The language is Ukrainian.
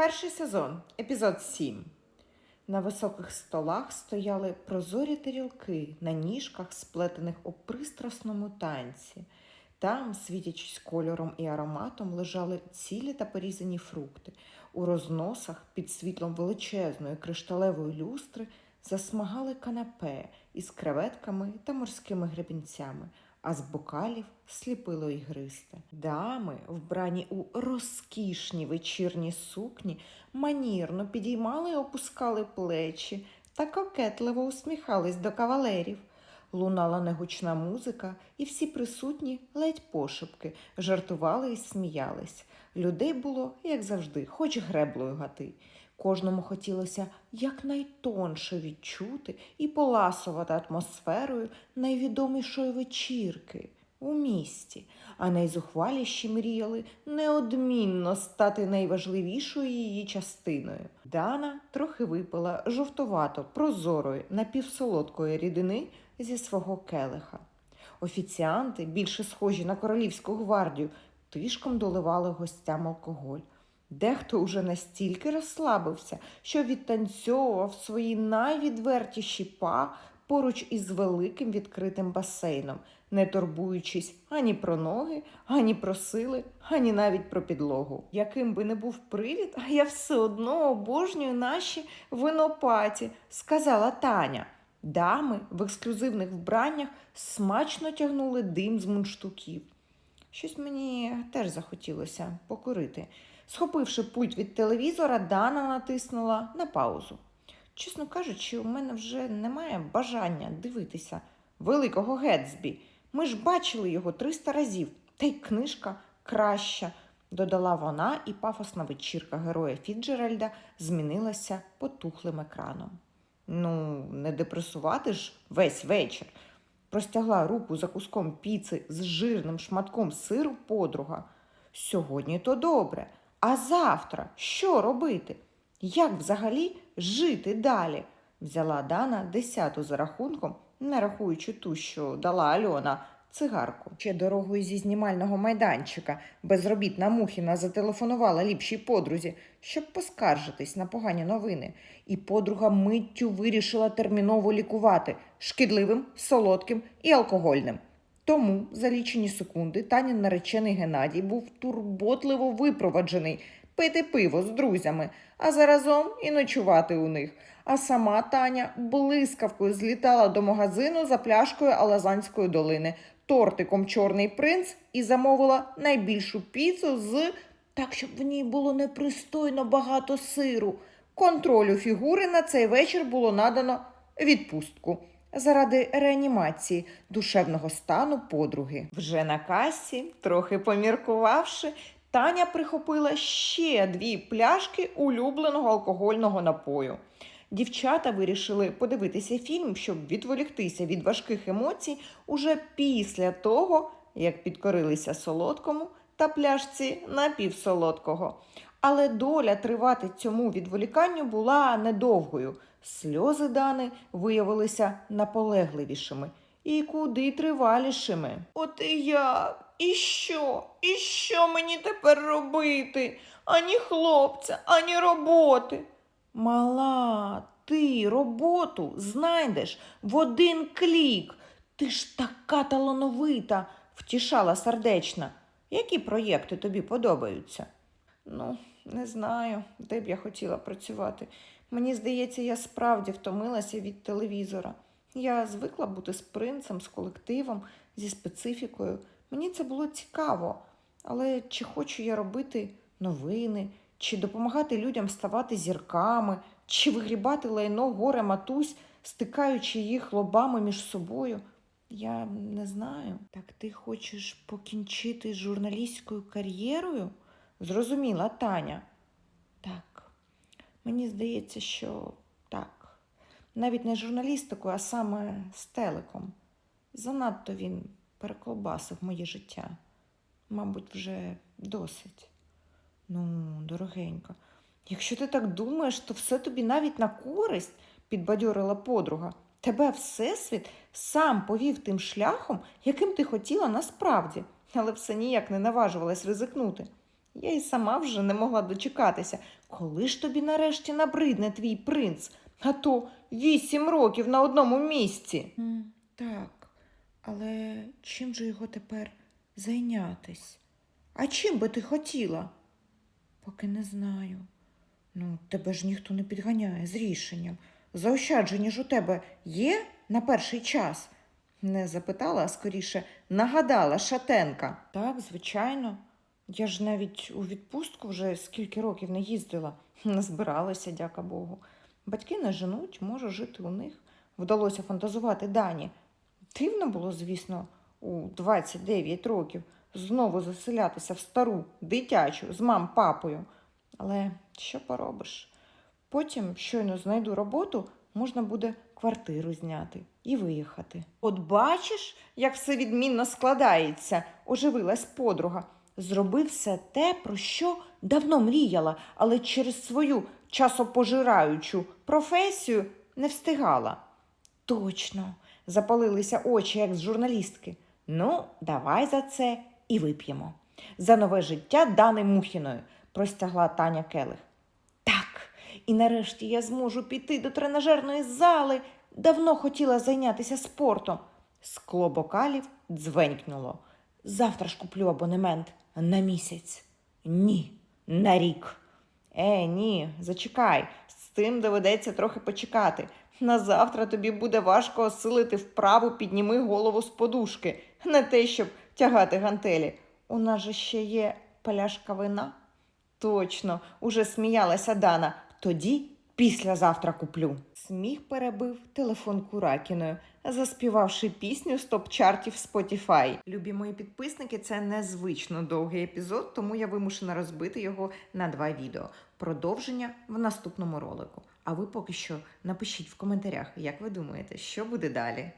Перший сезон, епізод 7. На високих столах стояли прозорі тарілки на ніжках, сплетених у пристрасному танці. Там, світячись кольором і ароматом, лежали цілі та порізані фрукти. У розносах під світлом величезної кришталевої люстри засмагали канапе із креветками та морськими гребінцями, а з бокалів сліпило ігристе. Дами, вбрані у розкішні вечірні сукні, манірно підіймали і опускали плечі та кокетливо усміхались до кавалерів. Лунала негучна музика, і всі присутні ледь пошепки, жартували і сміялись. Людей було, як завжди, хоч греблою гати. Кожному хотілося якнайтонше відчути і поласувати атмосферою найвідомішої вечірки у місті, а найзухваліші мріяли неодмінно стати найважливішою її частиною. Дана трохи випила жовтувато прозорої напівсолодкої рідини зі свого келиха. Офіціанти, більше схожі на королівську гвардію, тишком доливали гостям алкоголь. Дехто уже настільки розслабився, що відтанцьовував свої найвідвертіші па поруч із великим відкритим басейном, не турбуючись ані про ноги, ані про сили, ані навіть про підлогу. Яким би не був привід, а я все одно обожнюю наші винопаті, сказала Таня. Дами в ексклюзивних вбраннях смачно тягнули дим з мундштуків. Щось мені теж захотілося покурити. Схопивши пульт від телевізора, Дана натиснула на паузу. Чесно кажучи, у мене вже немає бажання дивитися великого Гетсбі. Ми ж бачили його 300 разів, та й книжка краща, додала вона, і пафосна вечірка героя Фіджеральда змінилася потухлим екраном. Ну, не депресувати ж весь вечір. Простягла руку за куском піци з жирним шматком сиру подруга. Сьогодні то добре. А завтра що робити? Як взагалі жити далі? Взяла Дана десяту за рахунком, не рахуючи ту, що дала Альона цигарку. Ще дорогою зі знімального майданчика безробітна Мухіна зателефонувала ліпшій подрузі, щоб поскаржитись на погані новини. І подруга миттю вирішила терміново лікувати шкідливим, солодким і алкогольним. Тому за лічені секунди Танін наречений Геннадій був турботливо випроваджений пити пиво з друзями, а заразом і ночувати у них. А сама Таня блискавкою злітала до магазину за пляшкою Алазанської долини, тортиком Чорний принц і замовила найбільшу піцу з так, щоб в ній було непристойно багато сиру. Контролю фігури на цей вечір було надано відпустку заради реанімації душевного стану подруги. Вже на касі, трохи поміркувавши, Таня прихопила ще дві пляшки улюбленого алкогольного напою. Дівчата вирішили подивитися фільм, щоб відволіктися від важких емоцій уже після того, як підкорилися солодкому та пляшці напівсолодкого. Але доля тривати цьому відволіканню була недовгою. Сльози Дани виявилися наполегливішими і куди тривалішими. От і як? І що? І що мені тепер робити? Ані хлопця, ані роботи. Мала, ти роботу знайдеш в один клік. Ти ж така талановита, втішала сердечна. Які проєкти тобі подобаються? Ну, не знаю, де б я хотіла працювати. Мені здається, я справді втомилася від телевізора. Я звикла бути з принцем, з колективом, зі специфікою. Мені це було цікаво. Але чи хочу я робити новини, чи допомагати людям ставати зірками, чи вигрібати лайно горе матусь, стикаючи їх лобами між собою? Я не знаю. Так ти хочеш покінчити з журналістською кар'єрою? Зрозуміла Таня. Так, мені здається, що так. Навіть не журналістикою, а саме з телеком. Занадто він переколбасив моє життя. Мабуть, вже досить. Ну, дорогенька, якщо ти так думаєш, то все тобі навіть на користь, підбадьорила подруга. Тебе Всесвіт сам повів тим шляхом, яким ти хотіла насправді, але все ніяк не наважувалась ризикнути. Я і сама вже не могла дочекатися, Коли ж тобі нарешті набридне твій принц, а то вісім років на одному місці. Так, але чим же його тепер зайнятись? А чим би ти хотіла? Поки не знаю. Ну, тебе ж ніхто не підганяє з рішенням. Заощадження ж у тебе є на перший час? Не запитала, а скоріше нагадала шатенка. Так, звичайно. Я ж навіть у відпустку вже скільки років не їздила, не збиралася, дяка Богу. Батьки не женуть, можу жити у них. Вдалося фантазувати Дані. Дивно було, звісно, у 29 років знову заселятися в стару, дитячу, з мам папою. Але що поробиш? Потім, щойно знайду роботу, можна буде квартиру зняти і виїхати. От бачиш, як все відмінно складається, оживилась подруга. Зроби все те, про що давно мріяла, але через свою часопожираючу професію не встигала. Точно, запалилися очі, як з журналістки. Ну, давай за це і вип'ємо. За нове життя Дани Мухіною, простягла Таня Келих. Так, і нарешті я зможу піти до тренажерної зали. Давно хотіла зайнятися спортом. Скло бокалів дзвенькнуло. Завтра ж куплю абонемент на місяць. Ні, на рік. Е, ні, зачекай, з цим доведеться трохи почекати. На завтра тобі буде важко осилити вправу підніми голову з подушки, не те, щоб тягати гантелі. У нас же ще є пляшка вина. Точно, уже сміялася Дана. Тоді післязавтра куплю. Сміх перебив телефон Куракіною, заспівавши пісню з топ-чартів Spotify. Любі мої підписники, це незвично довгий епізод, тому я вимушена розбити його на два відео. Продовження в наступному ролику. А ви поки що напишіть в коментарях, як ви думаєте, що буде далі.